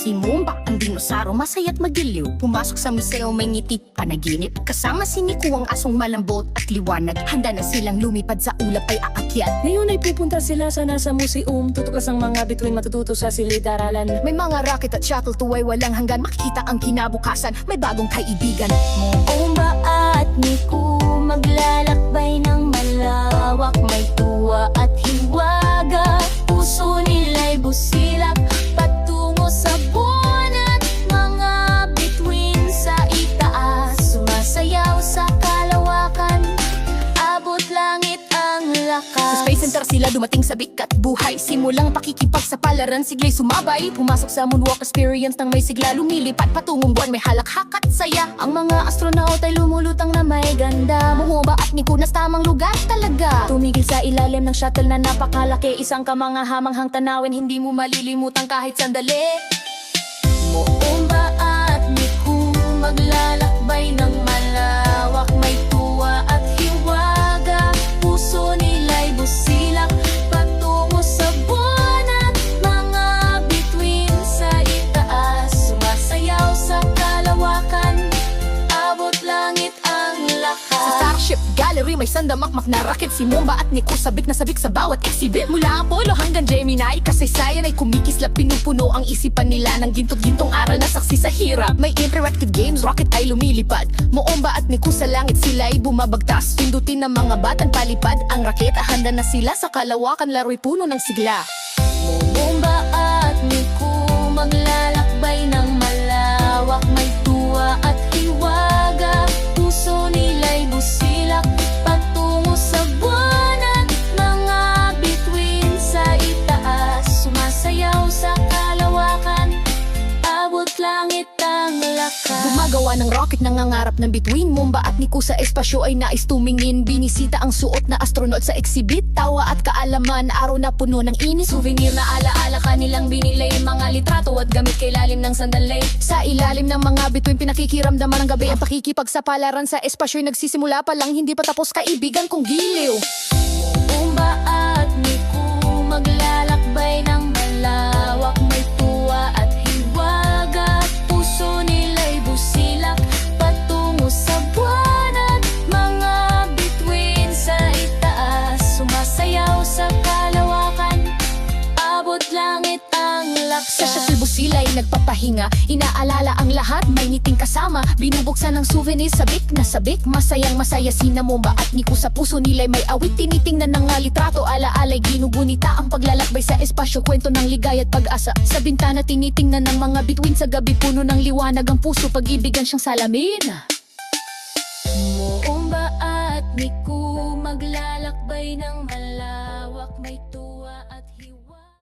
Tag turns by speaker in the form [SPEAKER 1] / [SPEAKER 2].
[SPEAKER 1] Si Mumba, ang dinosaro, masaya't magiliw. Pumasok sa museo, may ngiti, panaginip. Kasama si Niku ang asong malambot at liwanag. Handa na silang lumipad sa ulap ay aakyat.
[SPEAKER 2] Ngayon ay pupunta sila sa nasa museum. Tutukas ang mga bituin matututo sa silid-aralan.
[SPEAKER 1] May mga rocket at shuttle tuway walang hanggan. Makikita ang kinabukasan, may bagong kaibigan.
[SPEAKER 3] Umba at Niku maglalakbay
[SPEAKER 1] Center sila dumating sa bikat buhay. Simulang pakikipag sa palaran, sigla'y sumabay. Pumasok sa moonwalk experience nang may sigla. Lumilipad patungong buwan, may halakhak at saya.
[SPEAKER 3] Ang mga astronaut ay lumulutang na may ganda.
[SPEAKER 1] Muhuba at Nikunas tamang lugar talaga.
[SPEAKER 3] Tumigil sa ilalim ng shuttle na napakalaki. Isang kamangahamanghang tanawin Hindi mo malilimutang kahit sandali. Muumba at Niku Maglalakbay ng may
[SPEAKER 1] sandamakmak na racket Si Mumba at Niku sabik na sabik sa bawat exhibit Mula Apollo hanggang Gemini. Kasaysayan ay kumikislap Pinupuno ang isipan nila ng gintot-gintong aral na saksi sa hirap. May interactive games, rocket ay lumilipad. Moomba at Niku sa langit sila ay bumabagtas. Pindutin ng mga batang palipad. Ang raketa handa na sila sa kalawakan Laro'y puno ng sigla
[SPEAKER 3] lakas
[SPEAKER 1] Gumagawa ng rocket nangangarap ng bituin Mumba at Niku sa espasyo ay nais tumingin. Binisita ang suot na astronaut sa exhibit. Tawa at kaalaman, araw na puno ng inis.
[SPEAKER 3] Souvenir na alaala kanilang binilay Mga litrato at gamit kay lalim ng sandali
[SPEAKER 1] Sa ilalim ng mga bituin pinakikiramdaman ng gabi Ang pakikipagsapalaran sa espasyo'y nagsisimula pa lang Hindi pa tapos kaibigan kong giliw
[SPEAKER 3] ang
[SPEAKER 1] Sa
[SPEAKER 3] lakas
[SPEAKER 1] shuttle bus sila ay nagpapahinga. Inaalala ang lahat, may ngiting kasama. Binubuksan ng souvenir, sabik na sabik Masayang masaya si Namomba at Niku Sa puso nila'y may awit. Tinitingnan ng nga litrato. Alaala'y ginugunita Ang paglalakbay sa espasyo. Kwento ng ligay at pag-asa. Sa bintana tinitingnan ng mga bituin. Sa gabi puno ng liwanag Ang puso. Pag-ibigan siyang salamin.
[SPEAKER 3] Umba at Niku maglalakbay ng malawak. May